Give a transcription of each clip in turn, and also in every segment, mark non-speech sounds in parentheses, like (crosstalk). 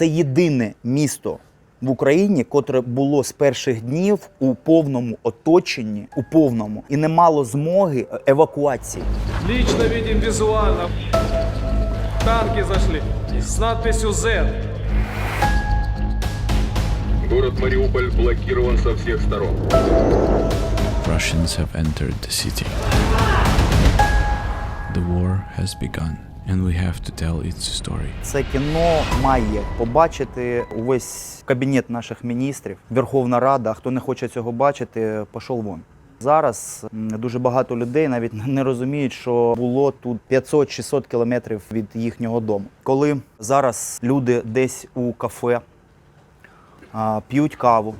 Це єдине місто в Україні, котре було з перших днів у повному оточенні, у повному, і не мало змоги евакуації. Лично видим визуально. Танки зашли с надписью Z. Город Мариуполь блокирован со всех сторон. Russians have entered the city. The war has begun, and we have to tell its story. Це кіно має побачити увесь кабінет наших міністрів, Верховна Рада. Хто не хоче цього бачити, пішов вон. Зараз дуже багато людей навіть (laughs) не розуміють, що було тут 500-600 кілометрів від їхнього дому. Коли зараз люди десь у кафе п'ють каву,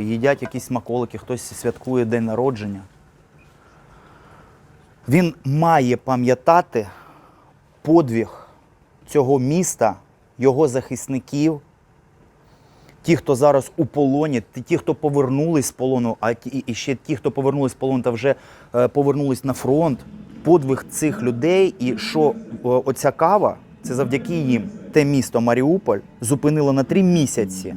їдять якісь смаколики, хтось святкує день народження. Він має пам'ятати подвиг цього міста, його захисників, ті, хто зараз у полоні, ті- хто повернулись з полону, а ті- і ще ті, хто повернулись з полону та вже е, повернулись на фронт. Подвиг цих людей, і що е, оця кава, це завдяки їм. Те місто Маріуполь зупинило на три місяці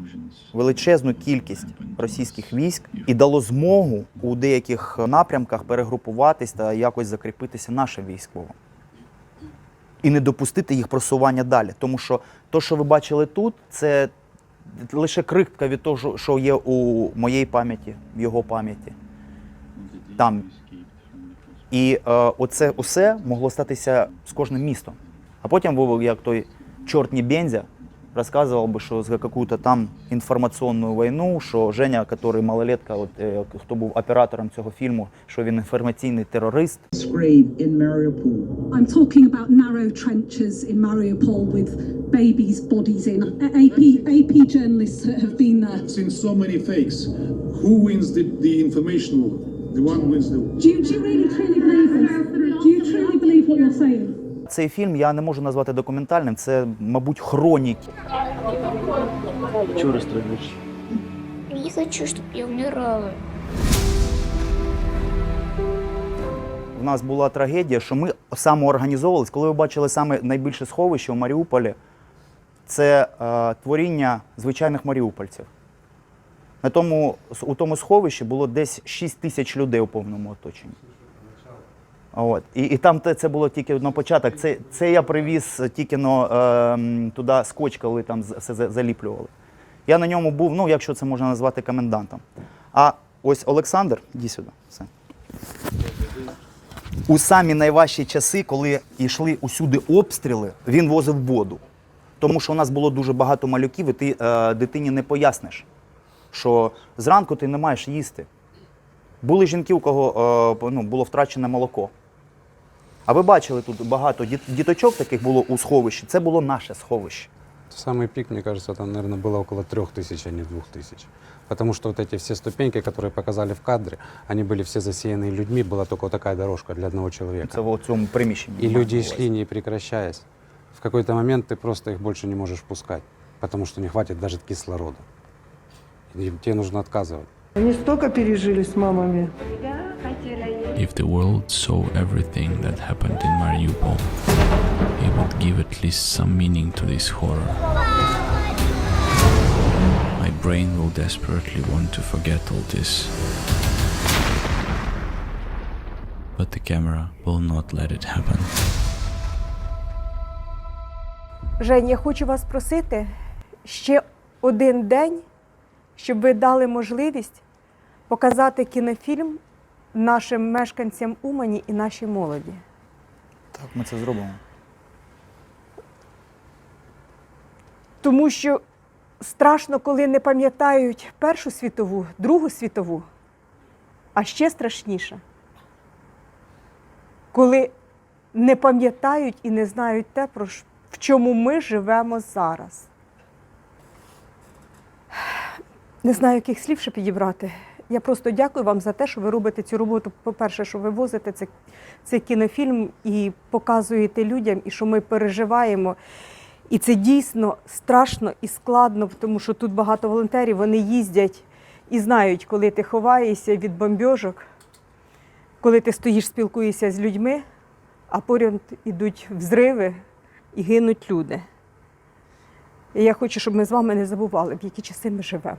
величезну кількість російських військ і дало змогу у деяких напрямках перегрупуватись та якось закріпитися нашим військовим. І не допустити їх просування далі. Тому що то, що ви бачили тут, це лише крихтка від того, що- є у моєї пам'яті, в його пам'яті. Там. І е, оце усе могло статися з кожним містом. А потім, як той чорт не бензя, розказував би, що за якусь там інформаційну війну, що Женя, який малолетка, от, е, хто був оператором цього фільму, що він інформаційний терорист. grave in Mariupol. I'm talking about narrow trenches in Mariupol with babies' bodies in. AP, AP journalists have been there. seen so many fakes. Who wins the, the information war? The one who wins the war. Do you, do you really truly believe this? Do you truly believe what you're saying? Цей фільм я не можу назвати документальним, це, мабуть, хроніки. Не хочу, чтобы я умирала. В нас була трагедія, що ми самоорганізовувалися. Коли ви бачили саме найбільше сховище у Маріуполі, це е, творіння звичайних маріупольців. На тому, у тому сховищі було десь 6 тисяч людей у повному оточенні. От. І, і там це було тільки на початок. Це, це я привіз тільки но, е, туди скотч, коли там все заліплювали. Я на ньому був, ну, якщо це можна назвати комендантом. А ось Олександр, іди сюди. Все. У самі найважчі часи, коли йшли усюди обстріли, він возив воду. Тому що у нас було дуже багато малюків, і ти е, дитині не поясниш, що зранку ти не маєш їсти. Були жінки, у кого е, ну, було втрачене молоко. А ви бачили тут багато діт- діточок таких було у сховищі. Це було наше сховище. Самый пик, мне кажется, там, наверное, было около трех тысяч, а не двух тысяч. Потому что вот эти все ступеньки, которые показали в кадре, они были все засеяны людьми, была только вот такая дорожка для одного человека. Це в цьому приміщенні. И люди відбувалося. шли, не прекращаясь. В какой-то момент ты просто их больше не можешь пускать, потому что не хватит даже кислорода. И тебе нужно отказывать. Они столько пережили с мамами. If the world saw everything that happened in Mariupol, it would give at least some meaning to this horror. My brain will desperately want to forget all this. But the camera will not let it happen. Жень, я хочу вас просити ще один день, щоб ви дали можливість показати кінофільм нашим мешканцям Умані і нашій молоді. Так, ми це зробимо. Тому що страшно, коли не пам'ятають Першу світову, Другу світову, а ще страшніше, коли не пам'ятають і не знають те, про в чому ми живемо зараз. Не знаю, яких слів ще підібрати. Я просто дякую вам за те, що ви робите цю роботу. По-перше, що ви возите це, цей кінофільм і показуєте людям, і що ми переживаємо. І це дійсно страшно і складно, тому що тут багато волонтерів, вони їздять і знають, коли ти ховаєшся від бомбьожок, коли ти стоїш, спілкуєшся з людьми, а поряд ідуть взриви і гинуть люди. І я хочу, щоб ми з вами не забували, в які часи ми живемо.